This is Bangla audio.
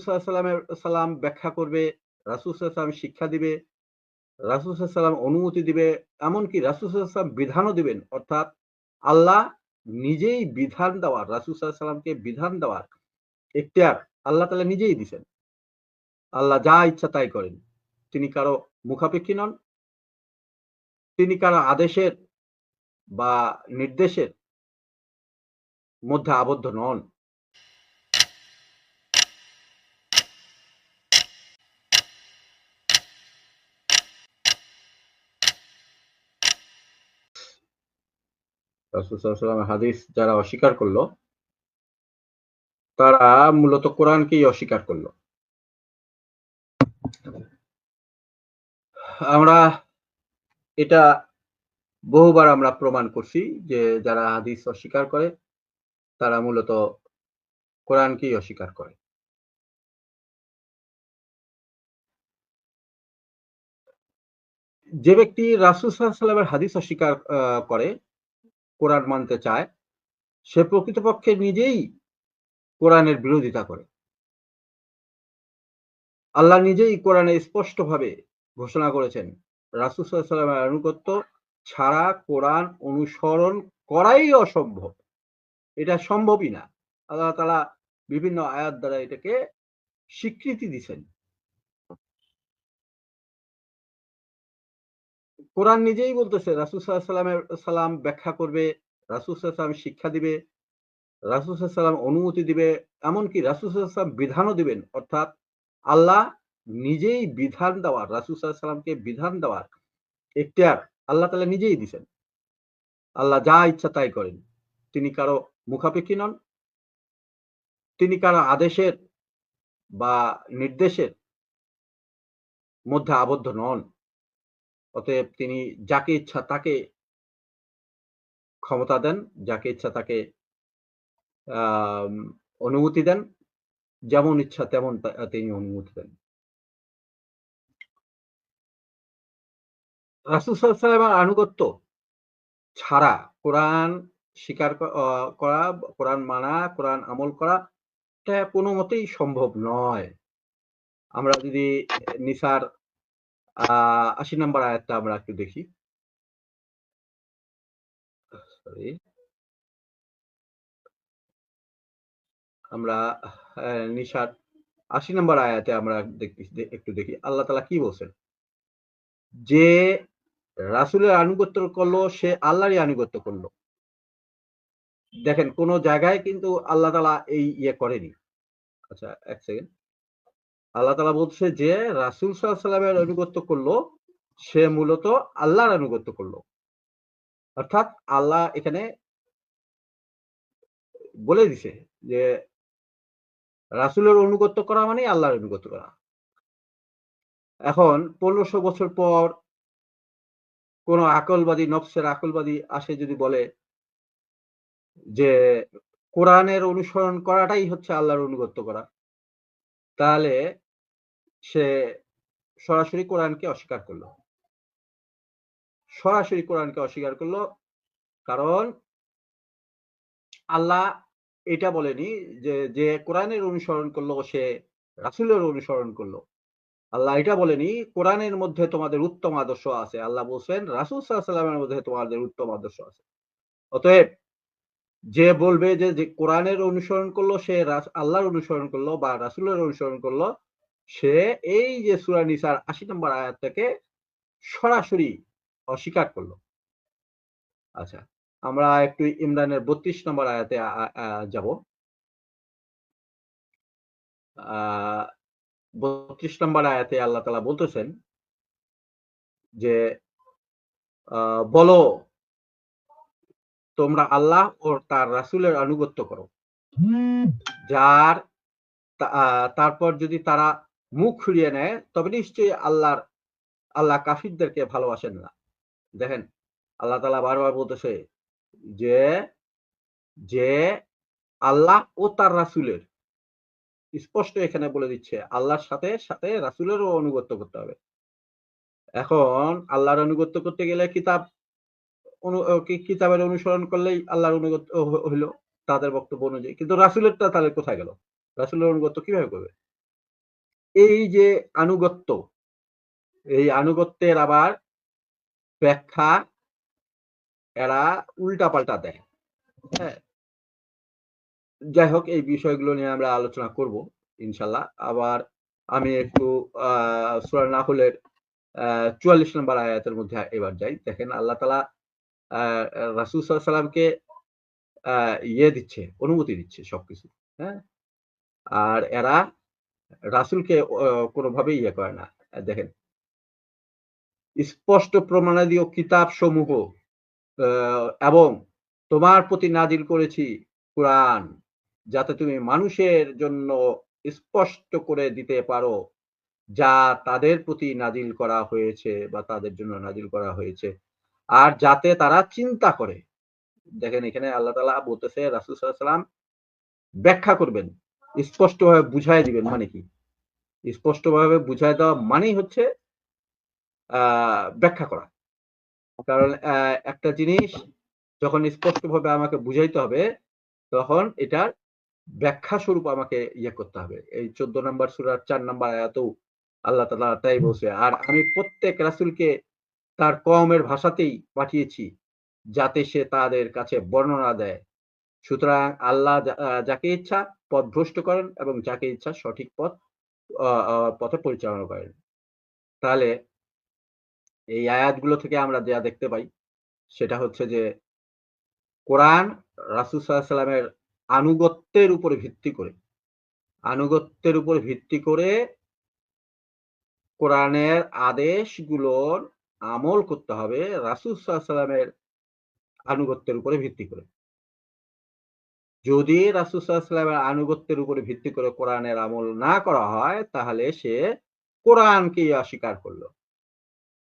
সাল্লামের সালাম ব্যাখ্যা করবে, রাসুল সাল্লাম শিক্ষা দিবে, রাসুল সাল্লাম অনুমতি দিবে, এমনকি রাসুল সাল্লাম বিধানও দিবেন। অর্থাৎ আল্লাহ নিজেই বিধান দেওয়ার, রাসুল সাল্লামকে বিধান দেওয়ার এখতিয়ার আল্লাহ তালা নিজেই দিছেন। আল্লাহ যা ইচ্ছা তাই করেন। তিনি কারও মুখাপেক্ষী নন। তিনি কারও আদেশের বা নির্দেশের মধ্যে আবদ্ধ নন। রাসুলের হাদিস যারা অস্বীকার করল, তারা মূলত কোরআনকেই অস্বীকার করল। আমরা এটা বহুবার আমরা প্রমাণ করছি যে যারা হাদিস অস্বীকার করে, তারা মূলত কোরআনকেই অস্বীকার করে। যে ব্যক্তি রাসুল সাল্লামের হাদিস অস্বীকার করে কোরআন মানতে চায়, সে প্রকৃতপক্ষে নিজেই কোরআনের বিরোধিতা করে। আল্লাহ নিজেই কোরআনে স্পষ্টভাবে ঘোষণা করেছেন, রাসুল সাল্লামের আনুগত্য ছাড়া কোরআন অনুসরণ করাই অসম্ভব। এটা সম্ভবই না। আল্লাহ তালা বিভিন্ন আয়াত দ্বারা এটাকে স্বীকৃতি দিছেন কোরআন নিজেই বলতেছে, রাসুল সাল্লামের সালাম ব্যাখ্যা করবে, রাসুল সাল্লাম শিক্ষা দিবে, রাসুল সাল্লাম অনুমতি দিবে, এমনকি রাসুল সাল্লাম বিধানও দিবেন। অর্থাৎ আল্লাহ নিজেই বিধান দেওয়ার, রাসুল সাল্লামকে বিধান দেওয়ার এখতিয়ার আল্লাহ তালা নিজেই দিছেন। আল্লাহ যা ইচ্ছা তাই করেন। তিনি কারও মুখাপেক্ষী নন। তিনি কারও আদেশের বা নির্দেশের মধ্যে আবদ্ধ নন। অতএব তিনি যাকে ইচ্ছা তাকে ক্ষমতা দেন, যাকে ইচ্ছা তাকে অনুমতি দেন, যেমন ইচ্ছা তেমন তিনি অনুমতি দেন। রাসুসাল্লামের আনুগত্য ছাড়া কোরআন স্বীকার করা, কোরআন মানা, কোরআন আমল করা কোনো মতেই সম্ভব নয়। আমরা যদি নিসার আশি নম্বর আয়াতটা আমরা একটু দেখি। সরি আমরা নিশার আশি নম্বর আয়াতে আমরা একটু দেখি। আল্লাহ তালা কি বলছেন? যে রাসুলের আনুগত্য করল, সে আল্লাহরই আনুগত্য করল। দেখেন, কোন জায়গায় কিন্তু আল্লাহ তালা এই ইয়ে করেনি। আচ্ছা এক সেকেন্ড। আল্লাহ তালা বলছে যে, রাসুল সাল্লামের আনুগত্য করল, সে মূলত আল্লাহর আনুগত্য করল। অর্থাৎ আল্লাহ এখানে বলে দিছে যে, রাসুলের অনুগত্য করা মানে আল্লাহর অনুগত্য করা। এখন পনেরোশো বছর পর কোন আকলবাদী, নফসের আকলবাদী আসে যদি বলে যে, কোরআনের অনুসরণ করাটাই হচ্ছে আল্লাহর অনুগত্য করা, তাহলে সে সরাসরি কোরআনকে অস্বীকার করল। সরাসরি কোরআনকে অস্বীকার করল কারণ আল্লাহ এটা বলেনি যে যে কোরআনের অনুসরণ করল সে রাসুলের অনুসরণ করল। আল্লাহ এটা বলেনি, কোরআনের মধ্যে তোমাদের উত্তম আদর্শ আছে। আল্লাহ বলছেন, রাসুল সাল্লামের মধ্যে তোমাদের উত্তম আদর্শ আছে। অতএব যে বলবে যে কোরআনের অনুসরণ করল সে আল্লাহর অনুসরণ করল বা রাসুলের অনুসরণ করল সে এই যে সুরা নিসার আশি নম্বর আয়াতটাকে সরাসরি অস্বীকার করল। আচ্ছা আমরা একটু ইমরানের বত্রিশ নম্বর আয়াতে যাব। বত্রিশ নম্বর আয়াতে আল্লাহ তালা বলতেছেন যে বলো তোমরা আল্লাহ ও তার রাসুলের আনুগত্য করো। যার তারপর যদি তারা মুখ ফিরিয়ে নেয়, তবে নিশ্চয়ই আল্লাহর, আল্লাহ কাফিরদেরকে ভালোবাসেন না। দেখেন, আল্লাহ তালা বারবার বলতেছে যে যে আল্লাহ ও তার রাসুলের, স্পষ্ট এখানে বলে দিচ্ছে, আল্লাহর সাথে সাথে রাসুলেরও অনুগত্য করতে হবে। এখন আল্লাহর অনুগত্য করতে গেলে কিতাব কিতাবের অনুসরণ করলেই আল্লাহর অনুগত্য হইল, তাদের বক্তব্য অনুযায়ী। কিন্তু রাসুলেরটা তাহলে কোথায় গেল? রাসুলের অনুগত্য কীভাবে করবে? এই যে আনুগত্য, এই আনুগত্যের আবার ব্যাখ্যা এরা উল্টাপাল্টা দেয়। হ্যাঁ। যাই হোক, এই বিষয়গুলো নিয়ে আমরা আলোচনা করব, ইনশাল্লাহ। আবার আমি একটু আহ সুরা আহ চুয়াল্লিশ নম্বর আয়াতের মধ্যে এবার যাই। দেখেন, আল্লাহ তালা আহ রাসুল সাল্লামকে আহ ইয়ে দিচ্ছে, অনুমতি দিচ্ছে সবকিছু। হ্যাঁ? আর এরা রাসুলকে কোনোভাবেই ইয়ে করে না। দেখেন। স্পষ্ট প্রমাণাদি ও কিতাব সমূহ এবং তোমার প্রতি নাজিল করেছি কোরআন, যাতে তুমি মানুষের জন্য স্পষ্ট করে দিতে পারো যা তাদের প্রতি নাজিল করা হয়েছে বা তাদের জন্য নাজিল করা হয়েছে। আর যাতে তারা চিন্তা করে। দেখেন, এখানে আল্লাহ তালা বলতেছে, রাসুল সাল্লাম ব্যাখ্যা করবেন। স্পষ্টভাবে বুঝাই দিবেন মানে কি? স্পষ্টভাবে বুঝাই দেওয়া মানেই হচ্ছে ব্যাখ্যা করা। কারণ একটা জিনিস যখন স্পষ্টভাবে আমাকে বুঝাইতে হবে, তখন এটার ব্যাখ্যা স্বরূপ আমাকে ইয়ে করতে হবে। এই চোদ্দ নম্বর সুরার চার নম্বর আয়াতেও আল্লাহ তালা তাই বলছে, আর আমি প্রত্যেক রাসুলকে তার কমের ভাষাতেই পাঠিয়েছি, যাতে সে তাদের কাছে বর্ণনা দেয়। সুতরাং আল্লাহ যাকে ইচ্ছা পথ ভ্রষ্ট করেন এবং যাকে ইচ্ছা সঠিক পথ পথে পরিচালনা করেন। তাহলে এই আয়াতগুলো থেকে আমরা যা দেখতে পাই, সেটা হচ্ছে যে কোরআন রাসুল সাল্লামের আনুগত্যের উপরে ভিত্তি করে, আনুগত্যের উপর ভিত্তি করে কোরআনের আদেশগুলোর আমল করতে হবে রাসুল সাল্লামের আনুগত্যের উপরে ভিত্তি করে। যদি রাসুসাল্লামের আনুগত্যের উপরে ভিত্তি করে কোরআনের আমল না করা হয়, তাহলে সে কোরআনকেই অস্বীকার করল।